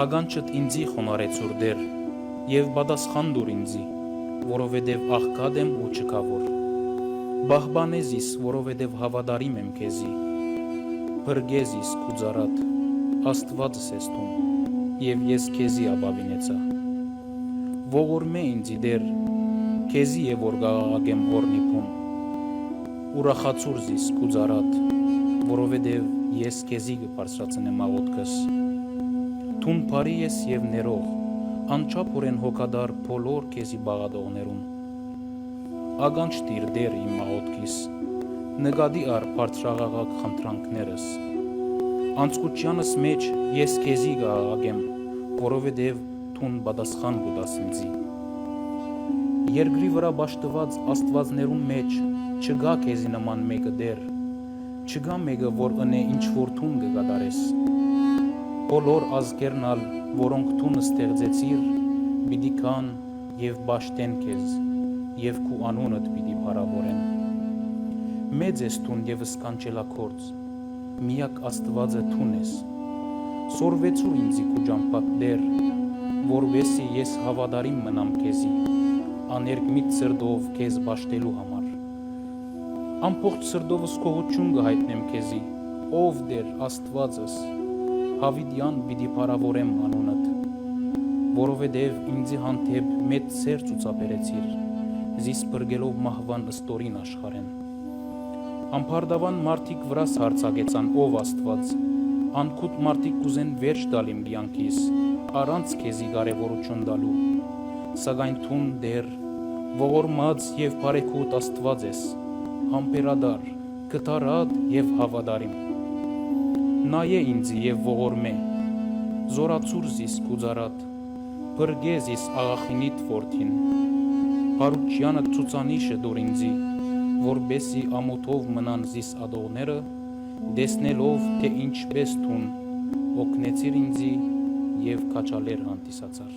Ագանչըտ ինձի խոնարեցուր դեր, եւ բադասխան դուր ինձի, որովհետեւ աղքատ եմ ու չքավոր։ Բահբանես իս, որովհետեւ հավատարիմ եմ քեզի։ Բրգես իս քուզարատ, Աստվածս ես տուն, եւ ես քեզի ապավինեցա։ Ողորմե ինձի դեր, քեզի է որ գաղաղագեմ օրնիփուն։ Ուրախացուր զիս քուզարատ, որովհետեւ ես քեզի կբարձրացնեմ աղոթքս։ Թուն բարի ես եւ ներող, անչափորեն հոգադար բոլոր քեզի բաղադողներուն։ Ագանչ տիր դեր իմ աղոթքիս, նկատի առ բարձրաղաղակ խնդրանքներս։ Անցկուտյանս մեջ ես քեզի գաղաղագեմ, որովհետեւ թուն պատասխան կուտաս ինձի։ Երկրի վրա ճաշտված աստվածներուն մեջ չգա քեզի նման մեկը դեր, չգա մեկը, որ ընե ինչ որ թուն կկատարես։ Բոլոր ազգերն ալ, որոնք թունը ստեղծեցիր, պիտի կան եւ ճաշտեն քեզ, եւ քու անունդ պիտի փառավորեն։ Մեծ ես թուն եւ սկանչելակորց, միակ Աստվածը թուն ես։ Սորվեցուր ինձի քու ջամփակ դեր, որովհետեւ ես հավատարիմ մնամ քեզի, աներկմիտ սրդով քեզ ճաշտելու համար։ Ամբողջ սրդովս կողություն կհայտնեմ քեզի, ով դեր Աստվածս Հավիդյան պիտի փառավորեմ անունդ, որովհետև ինձի հանդեպ մեծ սեր ցուցաբերեցիր, զիս բրգելով մահվան ըստորին աշխարեն։ Ամփարդավան մարդիկ վրաս հարցակեցան ով Աստված, անքուտ մարդիկ կուզեն վերջ տալ իմ կյանքիս, առանց քեզի կարևորություն տալու։ Սակայն թուն դեր ողորմած եւ բարեկոտ Աստված ես, համբերադար, կտարած եւ հավատարիմ նայե ինձի եւ ողորմե զորացուր զիս կուզարատ բրգեզ իս աղախինիտ որդին Հարուկյանը ցուցանիշը դոր ինձի որբեսի ամոթով մնան զիս ադողները դեսնելով թե ինչպես թուն օգնեցիր ինձի եւ քաչալեր հանդիսացար